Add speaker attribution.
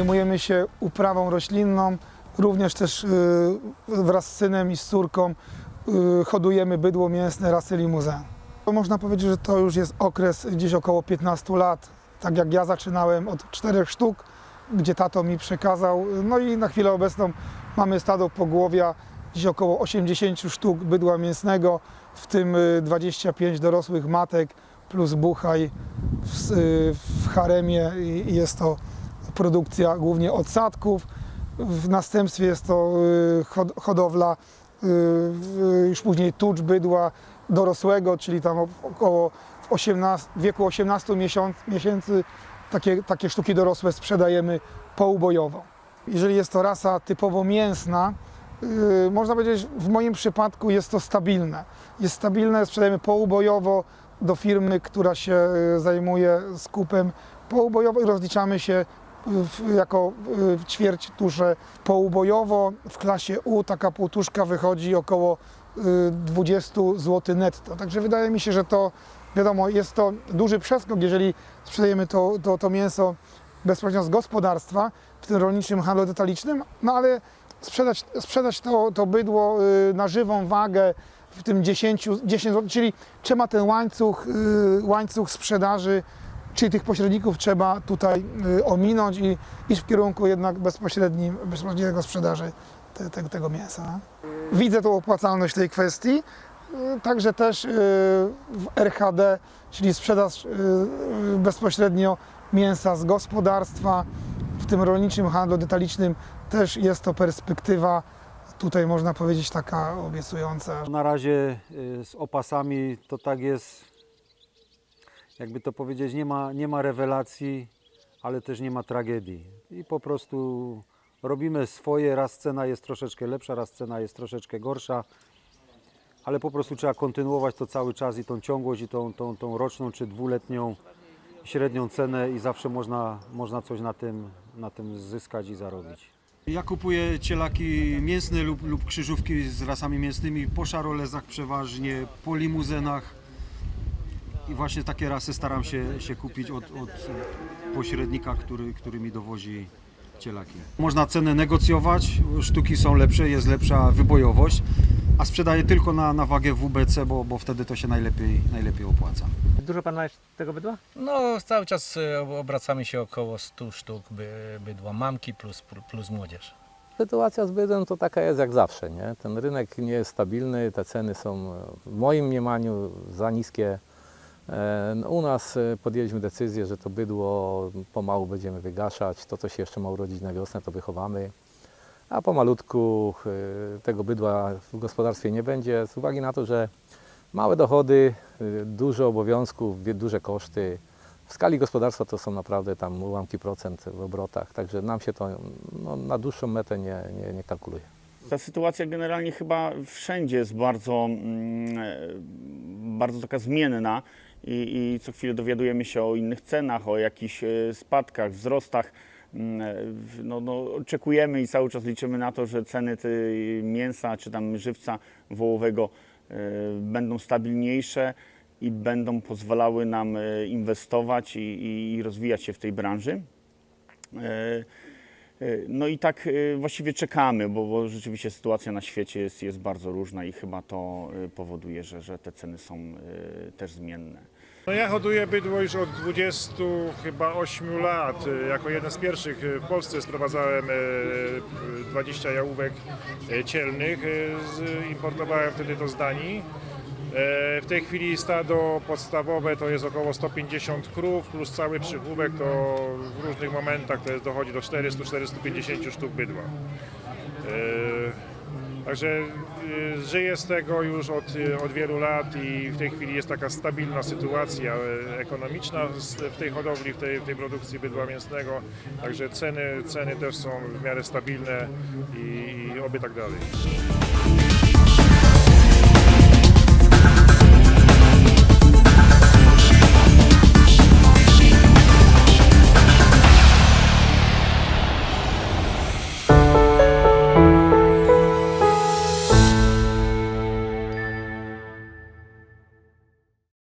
Speaker 1: Zajmujemy się uprawą roślinną, również też y, wraz z synem i z córką y, hodujemy bydło mięsne rasy limuzin. To Można powiedzieć, że to już jest okres gdzieś około 15 lat. Tak jak ja zaczynałem od czterech sztuk, gdzie tato mi przekazał. No i na chwilę obecną mamy stado pogłowia, gdzieś około 80 sztuk bydła mięsnego, w tym y, 25 dorosłych matek plus buchaj w, y, w haremie i jest to produkcja głównie odsadków. W następstwie jest to y, hod- hodowla y, już później tucz bydła dorosłego, czyli tam około w 18, w wieku 18 miesiąc, miesięcy takie, takie sztuki dorosłe sprzedajemy poubojowo. Jeżeli jest to rasa typowo mięsna, y, można powiedzieć, w moim przypadku jest to stabilne. Jest stabilne, sprzedajemy poubojowo do firmy, która się zajmuje skupem poubojowo i rozliczamy się jako y, ćwierć tusze poubojowo. W klasie U taka półtuszka wychodzi około y, 20 zł netto. Także wydaje mi się, że to wiadomo, jest to duży przeskok, jeżeli sprzedajemy to, to, to mięso bezpośrednio z gospodarstwa, w tym rolniczym handlu detalicznym, no ale sprzedać, sprzedać to, to bydło y, na żywą wagę w tym 10, 10 zł, czyli trzeba ten łańcuch, y, łańcuch sprzedaży, czyli tych pośredników trzeba tutaj y, ominąć i iść w kierunku jednak bezpośrednim, bezpośredniego sprzedaży te, te, tego mięsa. Widzę tą opłacalność tej kwestii. Y, Także też y, w RHD, czyli sprzedaż bezpośrednio mięsa z gospodarstwa, w tym rolniczym handlu detalicznym też jest to perspektywa, tutaj można powiedzieć taka obiecująca.
Speaker 2: Na razie z opasami to tak jest, jakby to powiedzieć, nie ma, nie ma rewelacji, ale też nie ma tragedii. I po prostu robimy swoje, raz cena jest troszeczkę lepsza, raz cena jest troszeczkę gorsza, ale po prostu trzeba kontynuować to cały czas i tą ciągłość, i tą, tą, tą roczną czy dwuletnią średnią cenę i zawsze można, można coś na tym, na tym zyskać i zarobić.
Speaker 3: Ja kupuję cielaki mięsne lub, lub krzyżówki z rasami mięsnymi po szarolezach przeważnie, po limuzynach. I właśnie takie rasy staram się, się kupić od, od pośrednika, który, który mi dowozi cielaki. Można cenę negocjować, sztuki są lepsze, jest lepsza wybojowość, a sprzedaję tylko na, na wagę WBC, bo, bo wtedy to się najlepiej, najlepiej opłaca.
Speaker 4: Dużo pan ma tego bydła?
Speaker 5: No, cały czas e, obracamy się około 100 sztuk by, bydła mamki plus, plus młodzież.
Speaker 6: Sytuacja z bydłem to taka jest jak zawsze. Nie? Ten rynek nie jest stabilny, te ceny są w moim mniemaniu za niskie. E, U nas e, podjęliśmy decyzję, że to bydło pomału będziemy wygaszać. To, co się jeszcze ma urodzić na wiosnę, to wychowamy. A pomalutku e, tego bydła w gospodarstwie nie będzie, z uwagi na to, że małe dochody, dużo obowiązków, duże koszty. W skali gospodarstwa to są naprawdę tam ułamki procent w obrotach, także nam się to no, na dłuższą metę nie, nie, nie kalkuluje.
Speaker 7: Ta sytuacja generalnie chyba wszędzie jest bardzo, mm, bardzo taka zmienna i, i co chwilę dowiadujemy się o innych cenach, o jakichś e, spadkach, wzrostach. Mm, e, No, no, oczekujemy i cały czas liczymy na to, że ceny mięsa czy tam żywca wołowego e, będą stabilniejsze i będą pozwalały nam inwestować i, i, rozwijać się w tej branży. No i tak właściwie czekamy, bo, bo rzeczywiście sytuacja na świecie jest, jest bardzo różna i chyba to powoduje, że, że te ceny są też zmienne.
Speaker 8: No ja hoduję bydło już od 20 chyba 8 lat. Jako jeden z pierwszych w Polsce sprowadzałem e, 20 jałówek e, cielnych. e, z- Importowałem wtedy to z Danii. E, W tej chwili stado podstawowe to jest około 150 krów plus cały przychówek to w różnych momentach to jest, dochodzi do 400-450 sztuk bydła. Także y, żyję z tego już od, y, od wielu lat i w tej chwili jest taka stabilna sytuacja y, ekonomiczna w tej hodowli, w tej, w tej produkcji bydła mięsnego. Także ceny, ceny też są w miarę stabilne i, i oby tak dalej.